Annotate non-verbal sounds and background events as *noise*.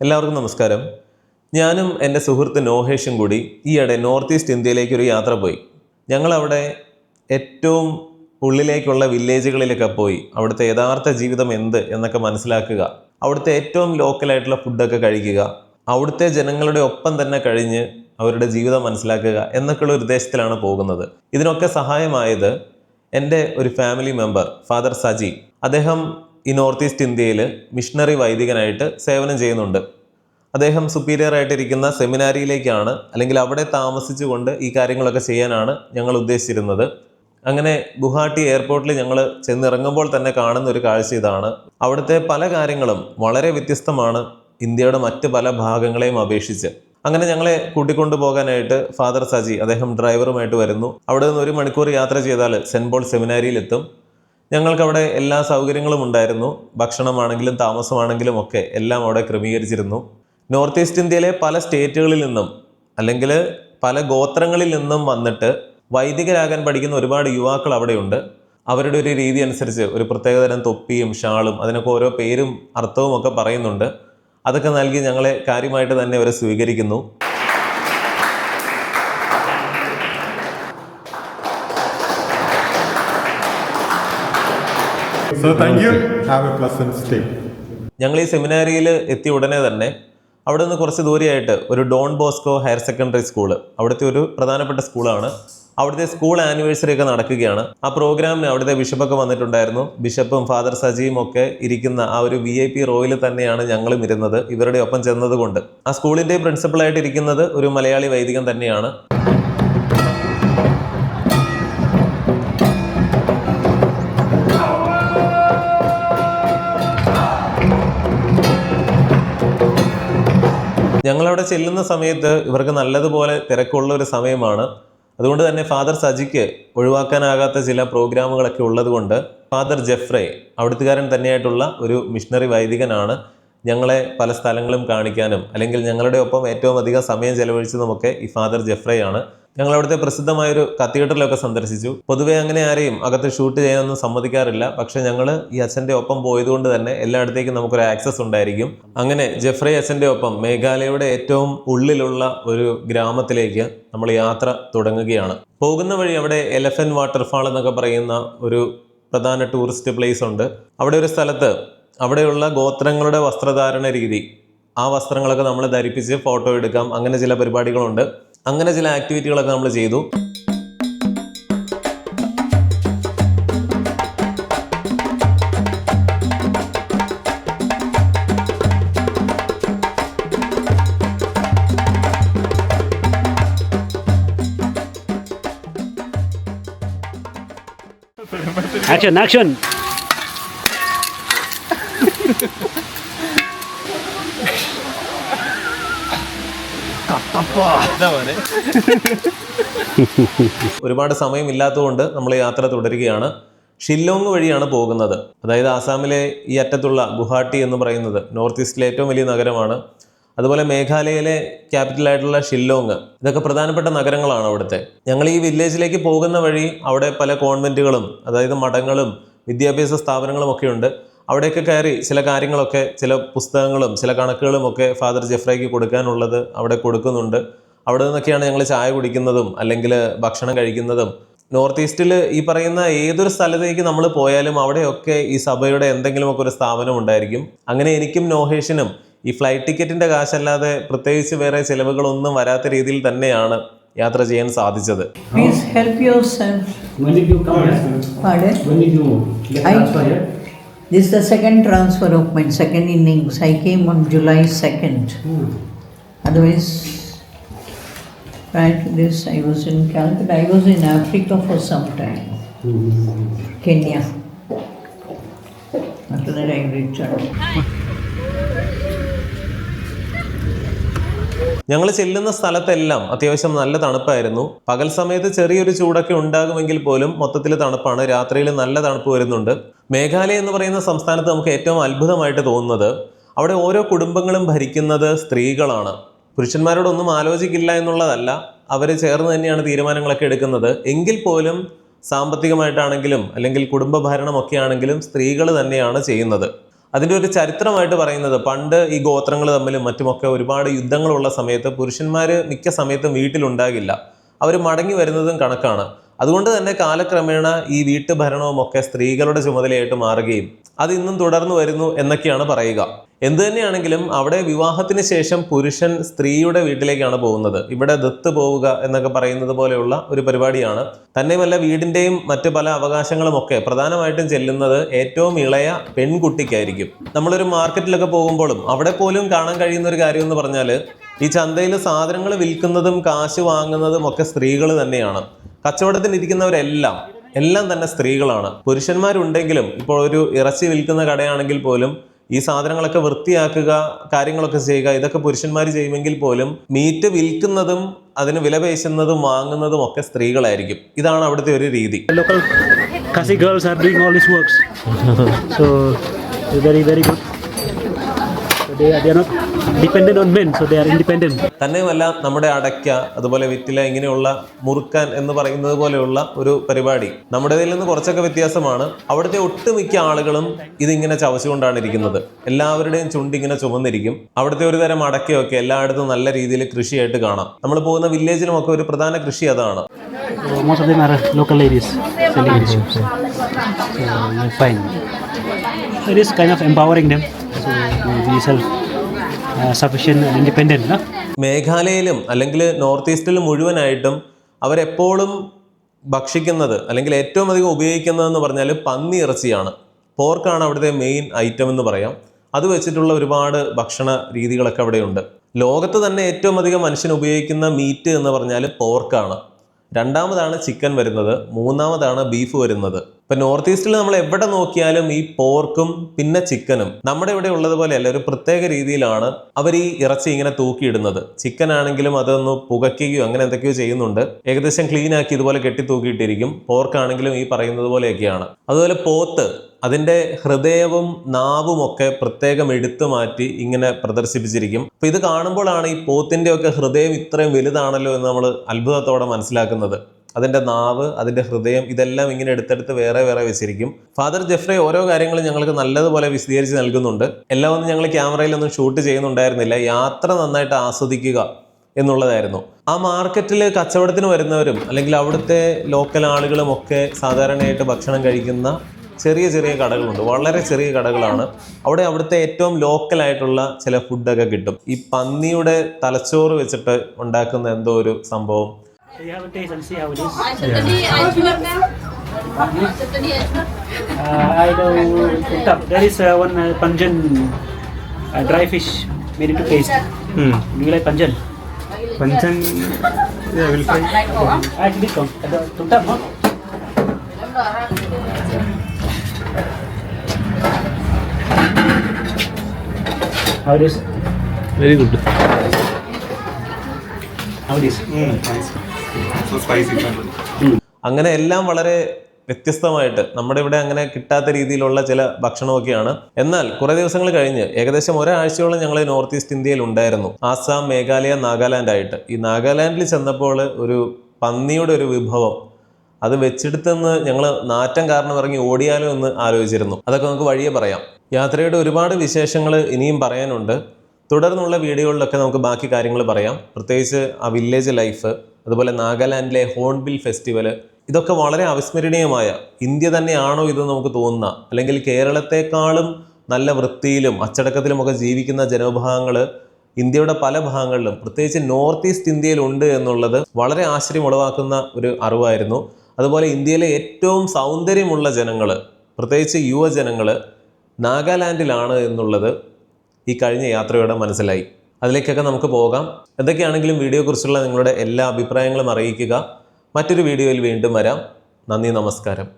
എല്ലാവർക്കും നമസ്കാരം. ഞാനും എന്റെ സുഹൃത്ത് നോഹേഷും കൂടി ഈയിടെ നോർത്ത് ഈസ്റ്റ് ഇന്ത്യയിലേക്ക് ഒരു യാത്ര പോയി. ഞങ്ങളവിടെ ഏറ്റവും ഉള്ളിലേക്കുള്ള വില്ലേജുകളിലൊക്കെ പോയി. അവിടുത്തെ യഥാർത്ഥ ജീവിതം എന്ത് എന്നൊക്കെ മനസ്സിലാക്കുക. അവിടുത്തെ ഏറ്റവും ലോക്കലായിട്ടുള്ള ഫുഡൊക്കെ കഴിക്കുക. അവിടുത്തെ ജനങ്ങളുടെ ഒപ്പം തന്നെ കഴിഞ്ഞ് അവരുടെ ജീവിതം മനസ്സിലാക്കുക എന്നൊക്കെയുള്ള ഉദ്ദേശത്തിലാണ് പോകുന്നത്. ഇതിനൊക്കെ സഹായമായത് എന്റെ ഒരു ഫാമിലി മെമ്പർ ഫാദർ സജി. അദ്ദേഹം ഈ നോർത്ത് ഈസ്റ്റ് ഇന്ത്യയിൽ മിഷണറി വൈദികനായിട്ട് സേവനം ചെയ്യുന്നുണ്ട്. അദ്ദേഹം സുപ്പീരിയർ ആയിട്ടിരിക്കുന്ന സെമിനാരിയിലേക്കാണ് അല്ലെങ്കിൽ അവിടെ താമസിച്ചുകൊണ്ട് ഈ കാര്യങ്ങളൊക്കെ ചെയ്യാനാണ് ഞങ്ങൾ ഉദ്ദേശിച്ചിരുന്നത്. അങ്ങനെ ഗുവാഹട്ടി എയർപോർട്ടിൽ ഞങ്ങൾ ചെന്നിറങ്ങുമ്പോൾ തന്നെ കാണുന്ന ഒരു കാഴ്ച ഇതാണ്. അവിടുത്തെ പല കാര്യങ്ങളും വളരെ വ്യത്യസ്തമാണ് ഇന്ത്യയുടെ മറ്റ് പല ഭാഗങ്ങളെയും അപേക്ഷിച്ച്. അങ്ങനെ ഞങ്ങളെ കൂട്ടിക്കൊണ്ടു പോകാനായിട്ട് ഫാദർ സജി അദ്ദേഹം ഡ്രൈവറുമായിട്ട് വരുന്നു. അവിടെ നിന്ന് ഒരു മണിക്കൂർ യാത്ര ചെയ്താൽ സെന്റ് പോൾ സെമിനാരിയിലെത്തും. ഞങ്ങൾക്ക് അവിടെ എല്ലാ സൗകര്യങ്ങളും ഉണ്ടായിരുന്നു. ഭക്ഷണമാണെങ്കിലും താമസമാണെങ്കിലും ഒക്കെ എല്ലാം അവിടെ ക്രമീകരിച്ചിരുന്നു. നോർത്ത് ഈസ്റ്റ് ഇന്ത്യയിലെ പല സ്റ്റേറ്റുകളിൽ നിന്നും അല്ലെങ്കിൽ പല ഗോത്രങ്ങളിൽ നിന്നും വന്നിട്ട് വൈദികരാകാൻ പഠിക്കുന്ന ഒരുപാട് യുവാക്കൾ അവിടെയുണ്ട്. അവരുടെ ഒരു രീതി അനുസരിച്ച് ഒരു പ്രത്യേകതരം തൊപ്പിയും ഷാളും അതിനൊക്കെ ഓരോ പേരും അർത്ഥവും ഒക്കെ പറയുന്നുണ്ട്. അതൊക്കെ നൽകി ഞങ്ങളെ കാര്യമായിട്ട് തന്നെ അവരെ സ്വീകരിക്കുന്നു. Have a pleasant stay. ഞങ്ങൾ ഈ സെമിനാരിയിൽ എത്തിയ ഉടനെ തന്നെ അവിടെ നിന്ന് കുറച്ച് ദൂരെയായിട്ട് ഒരു Don Bosco higher secondary school അവിടുത്തെ ഒരു പ്രധാനപ്പെട്ട സ്കൂളാണ്. അവിടുത്തെ സ്കൂൾ ആനിവേഴ്സറി ഒക്കെ നടക്കുകയാണ്. ആ പ്രോഗ്രാമിന് അവിടുത്തെ ബിഷപ്പൊക്കെ വന്നിട്ടുണ്ടായിരുന്നു. ബിഷപ്പും ഫാദർ സജിയും ഒക്കെ ഇരിക്കുന്ന ആ ഒരു വി ഐ പി റോയിൽ തന്നെയാണ് ഞങ്ങളും ഇരുന്നത്. ഇവരുടെ ഒപ്പം ചെന്നതുകൊണ്ട്. ആ സ്കൂളിന്റെ പ്രിൻസിപ്പളായിട്ട് ഇരിക്കുന്നത് ഒരു മലയാളി വൈദികൻ തന്നെയാണ്. ഞങ്ങളവിടെ ചെല്ലുന്ന സമയത്ത് ഇവർക്ക് നല്ലതുപോലെ തിരക്കുള്ള ഒരു സമയമാണ്. അതുകൊണ്ട് തന്നെ ഫാദർ സജിക്ക് ഒഴിവാക്കാനാകാത്ത ചില പ്രോഗ്രാമുകളൊക്കെ ഉള്ളതുകൊണ്ട് ഫാദർ ജെഫ്രെ അവിടുത്തുകാരൻ തന്നെയായിട്ടുള്ള ഒരു മിഷണറി വൈദികനാണ്. ഞങ്ങളെ പല സ്ഥലങ്ങളും കാണിക്കാനും അല്ലെങ്കിൽ ഞങ്ങളുടെ ഒപ്പം ഏറ്റവും അധികം സമയം ചെലവഴിച്ചതുമൊക്കെ ഈ ഫാദർ ജെഫ്രയാണ്. ഞങ്ങൾ അവിടുത്തെ പ്രസിദ്ധമായൊരു കത്തീഡ്രലൊക്കെ സന്ദർശിച്ചു. പൊതുവെ അങ്ങനെ ആരെയും അകത്ത് ഷൂട്ട് ചെയ്യാനൊന്നും സമ്മതിക്കാറില്ല. പക്ഷെ ഞങ്ങൾ ഈ അച്ഛന്റെ ഒപ്പം പോയതുകൊണ്ട് തന്നെ എല്ലായിടത്തേക്കും നമുക്കൊരു ആക്സസ് ഉണ്ടായിരിക്കും. അങ്ങനെ ജെഫ്രൈ അച്ഛന്റെ ഒപ്പം മേഘാലയയുടെ ഏറ്റവും ഉള്ളിലുള്ള ഒരു ഗ്രാമത്തിലേക്ക് നമ്മൾ യാത്ര തുടങ്ങുകയാണ്. പോകുന്ന വഴി അവിടെ എലഫൻ വാട്ടർഫാൾ എന്നൊക്കെ പറയുന്ന ഒരു പ്രധാന ടൂറിസ്റ്റ് പ്ലേസ് ഉണ്ട്. അവിടെ ഒരു സ്ഥലത്ത് അവിടെയുള്ള ഗോത്രങ്ങളുടെ വസ്ത്രധാരണ രീതി. ആ വസ്ത്രങ്ങളൊക്കെ നമ്മൾ ധരിപ്പിച്ച് ഫോട്ടോ എടുക്കാം. അങ്ങനെ ചില പരിപാടികളുണ്ട്. അങ്ങനെ ചില ആക്ടിവിറ്റികളൊക്കെ നമ്മൾ ചെയ്തു. Action, action. ഒരുപാട് സമയമില്ലാത്തതുകൊണ്ട് നമ്മൾ യാത്ര തുടരുകയാണ്. ഷില്ലോങ് വഴിയാണ് പോകുന്നത്. അതായത് ആസാമിലെ ഈ അറ്റത്തുള്ള ഗുഹാട്ടി എന്ന് പറയുന്നത് നോർത്ത് ഈസ്റ്റിലെ ഏറ്റവും വലിയ നഗരമാണ്. അതുപോലെ മേഘാലയയിലെ ക്യാപിറ്റലായിട്ടുള്ള ഷില്ലോങ്. ഇതൊക്കെ പ്രധാനപ്പെട്ട നഗരങ്ങളാണ് അവിടുത്തെ. ഞങ്ങൾ ഈ വില്ലേജിലേക്ക് പോകുന്ന വഴി അവിടെ പല കോൺവെന്റുകളും അതായത് മഠങ്ങളും വിദ്യാഭ്യാസ സ്ഥാപനങ്ങളും ഒക്കെ ഉണ്ട്. അവിടെയൊക്കെ കയറി ചില കാര്യങ്ങളൊക്കെ ചില പുസ്തകങ്ങളും ചില കണക്കുകളും ഒക്കെ ഫാദർ ജെഫ്രയ്ക്ക് കൊടുക്കാനുള്ളത് അവിടെ കൊടുക്കുന്നുണ്ട്. അവിടെ നിന്നൊക്കെയാണ് ഞങ്ങൾ ചായ കുടിക്കുന്നതും അല്ലെങ്കിൽ ഭക്ഷണം കഴിക്കുന്നതും. നോർത്ത് ഈസ്റ്റിൽ ഈ പറയുന്ന ഏതൊരു സ്ഥലത്തേക്ക് നമ്മൾ പോയാലും അവിടെയൊക്കെ ഈ സഭയുടെ എന്തെങ്കിലുമൊക്കെ ഒരു സ്ഥാപനം ഉണ്ടായിരിക്കും. അങ്ങനെ എനിക്കും നോഹേഷിനും ഈ ഫ്ലൈറ്റ് ടിക്കറ്റിന്റെ കാശല്ലാതെ പ്രത്യേകിച്ച് വേറെ ചിലവുകളൊന്നും വരാത്ത രീതിയിൽ തന്നെയാണ് യാത്ര ചെയ്യാൻ സാധിച്ചത്. Please help yourself. When This is the second transfer of my second innings. I came on July 2nd. Mm. Otherwise, prior to this, I was in Calcutta. I was in Africa for some time, mm. Kenya. After that, I returned. ഞങ്ങൾ ചെല്ലുന്ന സ്ഥലത്തെല്ലാം അത്യാവശ്യം നല്ല തണുപ്പായിരുന്നു പകൽ സമയത്ത് ചെറിയൊരു ചൂടൊക്കെ ഉണ്ടാകുമെങ്കിൽ പോലും മൊത്തത്തിൽ തണുപ്പാണ് രാത്രിയിൽ നല്ല തണുപ്പ് വരുന്നുണ്ട് മേഘാലയ എന്ന് പറയുന്ന സംസ്ഥാനത്ത് നമുക്ക് ഏറ്റവും അത്ഭുതമായിട്ട് തോന്നുന്നത് അവിടെ ഓരോ കുടുംബങ്ങളും ഭരിക്കുന്നത് സ്ത്രീകളാണ്. പുരുഷന്മാരോടൊന്നും ആലോചിക്കില്ല എന്നുള്ളതല്ല. അവർ ചേർന്ന് തന്നെയാണ് തീരുമാനങ്ങളൊക്കെ എടുക്കുന്നത്. എങ്കിൽ പോലും സാമ്പത്തികമായിട്ടാണെങ്കിലും അല്ലെങ്കിൽ കുടുംബ ഭരണമൊക്കെ ആണെങ്കിലും സ്ത്രീകൾ തന്നെയാണ് ചെയ്യുന്നത്. അതിന്റെ ഒരു ചരിത്രമായിട്ട് പറയുന്നത് പണ്ട് ഈ ഗോത്രങ്ങൾ തമ്മിലും മറ്റുമൊക്കെ ഒരുപാട് യുദ്ധങ്ങളുള്ള സമയത്ത് പുരുഷന്മാർ മിക്ക സമയത്തും വീട്ടിലുണ്ടാകില്ല. അവർ മടങ്ങി വരുന്നതും കണക്കാണ്. അതുകൊണ്ട് തന്നെ കാലക്രമേണ ഈ വീട്ടുഭരണവും ഒക്കെ സ്ത്രീകളുടെ ചുമതലയായിട്ട് മാറുകയും അത് ഇന്നും തുടർന്നു വരുന്നു എന്നൊക്കെയാണ് പറയുക. എന്തു തന്നെയാണെങ്കിലും അവിടെ വിവാഹത്തിന് ശേഷം പുരുഷൻ സ്ത്രീയുടെ വീട്ടിലേക്കാണ് പോകുന്നത്. ഇവിടെ ദത്ത് പോവുക എന്നൊക്കെ പറയുന്നത് പോലെയുള്ള ഒരു പരിപാടിയാണ്. തന്നെയുമല്ല വീടിന്റെയും മറ്റു പല അവകാശങ്ങളും ഒക്കെ പ്രധാനമായിട്ടും ചെല്ലുന്നത് ഏറ്റവും ഇളയ പെൺകുട്ടിക്കായിരിക്കും. നമ്മളൊരു മാർക്കറ്റിലൊക്കെ പോകുമ്പോഴും അവിടെ പോലും കാണാൻ കഴിയുന്ന ഒരു കാര്യം എന്ന് പറഞ്ഞാൽ ഈ ചന്തയിൽ സാധനങ്ങൾ വിൽക്കുന്നതും കാശ് വാങ്ങുന്നതും ഒക്കെ സ്ത്രീകൾ തന്നെയാണ്. കച്ചവടത്തിന് ഇരിക്കുന്നവരെല്ലാം എല്ലാം തന്നെ സ്ത്രീകളാണ്. പുരുഷന്മാരുണ്ടെങ്കിലും ഇപ്പോൾ ഒരു ഇറച്ചി വിൽക്കുന്ന കടയാണെങ്കിൽ പോലും ഈ സാധനങ്ങളൊക്കെ വൃത്തിയാക്കുക കാര്യങ്ങളൊക്കെ ചെയ്യുക ഇതൊക്കെ പുരുഷന്മാർ ചെയ്യുമെങ്കിൽ പോലും മീറ്റ് വിൽക്കുന്നതും അതിന് വില പേശുന്നതും വാങ്ങുന്നതും ഒക്കെ സ്ത്രീകളായിരിക്കും. ഇതാണ് അവിടുത്തെ ഒരു രീതി. *laughs* They they are not dependent on men so they are independent. തന്നെയുമല്ല നമ്മുടെ അടയ്ക്ക അതുപോലെ വിറ്റില ഇങ്ങനെയുള്ള മുറുക്കാൻ എന്ന് പറയുന്നത് പോലെയുള്ള ഒരു പരിപാടി. നമ്മുടേതിൽ നിന്ന് കുറച്ചൊക്കെ വ്യത്യാസമാണ്. അവിടുത്തെ ഒട്ടുമിക്ക ആളുകളും ഇതിങ്ങനെ ചവച്ചുകൊണ്ടാണ് ഇരിക്കുന്നത് എല്ലാവരുടെയും ചുണ്ടിങ്ങനെ ചുമന്നിരിക്കും. അവിടുത്തെ ഒരു തരം അടയ്ക്കയൊക്കെ എല്ലായിടത്തും നല്ല രീതിയിൽ കൃഷിയായിട്ട് കാണാം. നമ്മൾ പോകുന്ന വില്ലേജിലുമൊക്കെ ഒരു പ്രധാന കൃഷി അതാണ്. Most of them are local ladies selling these shops. So you're fine. It is kind of empowering them. So to be self independent. No? മേഘാലയയിലും അല്ലെങ്കിൽ നോർത്ത് ഈസ്റ്റിലും മുഴുവനായിട്ടും അവരെപ്പോഴും ഭക്ഷിക്കുന്നത് അല്ലെങ്കിൽ ഏറ്റവും അധികം ഉപയോഗിക്കുന്നതെന്ന് പറഞ്ഞാൽ പന്നി ഇറച്ചിയാണ് പോർക്കാണ് അവിടുത്തെ മെയിൻ ഐറ്റം എന്ന് പറയാം അത് വെച്ചിട്ടുള്ള ഒരുപാട് ഭക്ഷണ രീതികളൊക്കെ അവിടെയുണ്ട് ലോകത്ത് തന്നെ ഏറ്റവും അധികം മനുഷ്യൻ ഉപയോഗിക്കുന്ന മീറ്റ് എന്ന് പറഞ്ഞാൽ പോർക്കാണ് രണ്ടാമതാണ് ചിക്കൻ വരുന്നത് മൂന്നാമതാണ് ബീഫ് വരുന്നത്. ഇപ്പൊ നോർത്ത് ഈസ്റ്റിൽ നമ്മൾ എവിടെ നോക്കിയാലും ഈ പോർക്കും പിന്നെ ചിക്കനും നമ്മുടെ ഇവിടെ ഉള്ളതുപോലെയല്ല ഒരു പ്രത്യേക രീതിയിലാണ് അവർ ഈ ഇറച്ചി ഇങ്ങനെ തൂക്കിയിടുന്നത്. ചിക്കൻ ആണെങ്കിലും അതൊന്ന് പുകയ്ക്കുകയോ അങ്ങനെ എന്തൊക്കെയോ ചെയ്യുന്നുണ്ട്. ഏകദേശം ക്ലീൻ ആക്കി ഇതുപോലെ കെട്ടി തൂക്കിയിട്ടിരിക്കും. പോർക്കാണെങ്കിലും ഈ പറയുന്നത് പോലെയൊക്കെയാണ്. അതുപോലെ പോത്ത് അതിന്റെ ഹൃദയവും നാവും ഒക്കെ പ്രത്യേകം എടുത്തു മാറ്റി ഇങ്ങനെ പ്രദർശിപ്പിച്ചിരിക്കും. അപ്പോൾ ഇത് കാണുമ്പോഴാണ് ഈ പോത്തിന്റെ ഒക്കെ ഹൃദയം ഇത്രയും വലുതാണല്ലോ എന്ന് നമ്മൾ അത്ഭുതത്തോടെ മനസ്സിലാക്കുന്നത്. അതിന്റെ നാവ് അതിന്റെ ഹൃദയം ഇതെല്ലാം ഇങ്ങനെ എടുത്തെടുത്ത് വേറെ വേറെ വെച്ചിരിക്കും. ഫാദർ ജെഫ്രെ ഓരോ കാര്യങ്ങളും ഞങ്ങൾക്ക് നല്ലതുപോലെ വിശദീകരിച്ച് നൽകുന്നുണ്ട്. എല്ലാം ഒന്നും ഞങ്ങൾ ക്യാമറയിലൊന്നും ഷൂട്ട് ചെയ്യുന്നുണ്ടായിരുന്നില്ല. യാത്ര നന്നായിട്ട് ആസ്വദിക്കുക എന്നുള്ളതായിരുന്നു. ആ മാർക്കറ്റിൽ കച്ചവടത്തിന് വരുന്നവരും അല്ലെങ്കിൽ അവിടുത്തെ ലോക്കൽ ആളുകളും ഒക്കെ സാധാരണയായിട്ട് ഭക്ഷണം കഴിക്കുന്ന ചെറിയ ചെറിയ കടകളുണ്ട് വളരെ ചെറിയ കടകളാണ് അവിടെ അവിടുത്തെ ഏറ്റവും ലോക്കൽ ആയിട്ടുള്ള ചില ഫുഡൊക്കെ കിട്ടും ഈ പന്നിയുടെ തലച്ചോറ് വെച്ചിട്ട് ഉണ്ടാക്കുന്ന എന്തോ ഒരു സംഭവം. Uh, I uh, uh, panjan uh, dry fish made into paste. Do you like panjan? Panchan, yeah, we'll try. Actually, come. Utap, no? How it is? Very good. How it is? So spicy. അങ്ങനെ എല്ലാം വളരെ വ്യത്യസ്തമായിട്ട് നമ്മുടെ ഇവിടെ അങ്ങനെ കിട്ടാത്ത രീതിയിലുള്ള ചില ഭക്ഷണമൊക്കെയാണ്. എന്നാൽ കുറെ ദിവസങ്ങൾ കഴിഞ്ഞ് ഏകദേശം ഒരാഴ്ചയോളം ഞങ്ങൾ നോർത്ത് ഈസ്റ്റ് ഇന്ത്യയിൽ ഉണ്ടായിരുന്നു. ആസാം മേഘാലയ നാഗാലാൻഡ് ആയിട്ട് ഈ നാഗാലാൻഡിൽ ചെന്നപ്പോൾ ഒരു പന്നിയുടെ ഒരു വിഭവം അത് വെച്ചെടുത്തെന്ന് ഞങ്ങൾ നാറ്റം കാരണം ഇറങ്ങി ഓടിയാലോ എന്ന് ആലോചിച്ചിരുന്നു. അതൊക്കെ നമുക്ക് വഴിയെ പറയാം. യാത്രയുടെ ഒരുപാട് വിശേഷങ്ങൾ ഇനിയും പറയാനുണ്ട്. തുടർന്നുള്ള വീഡിയോകളിലൊക്കെ നമുക്ക് ബാക്കി കാര്യങ്ങൾ പറയാം. പ്രത്യേകിച്ച് ആ വില്ലേജ് ലൈഫ് അതുപോലെ നാഗാലാൻഡിലെ ഹോൺബിൽ ഫെസ്റ്റിവൽ ഇതൊക്കെ വളരെ അവിസ്മരണീയമായ ഇന്ത്യ തന്നെയാണോ ഇത് നമുക്ക് തോന്നുന്ന അല്ലെങ്കിൽ കേരളത്തെക്കാളും നല്ല വൃത്തിയിലും അച്ചടക്കത്തിലുമൊക്കെ ജീവിക്കുന്ന ജനവിഭാഗങ്ങൾ ഇന്ത്യയുടെ പല ഭാഗങ്ങളിലും പ്രത്യേകിച്ച് നോർത്ത് ഈസ്റ്റ് ഇന്ത്യയിലുണ്ട് എന്നുള്ളത് വളരെ ആശ്ചര്യം ഉളവാക്കുന്ന ഒരു അറിവായിരുന്നു. അതുപോലെ ഇന്ത്യയിലെ ഏറ്റവും സൗന്ദര്യമുള്ള ജനങ്ങൾ പ്രത്യേകിച്ച് യുവജനങ്ങൾ നാഗാലാൻഡിലാണ് എന്നുള്ളത് ഈ കഴിഞ്ഞ യാത്രയോടെ മനസ്സിലായി. അതിലേക്കൊക്കെ നമുക്ക് പോകാം. എന്തൊക്കെയാണെങ്കിലും വീഡിയോയെക്കുറിച്ചുള്ള നിങ്ങളുടെ എല്ലാ അഭിപ്രായങ്ങളും അറിയിക്കുക. മറ്റൊരു വീഡിയോയിൽ വീണ്ടും വരാം. നന്ദി നമസ്കാരം.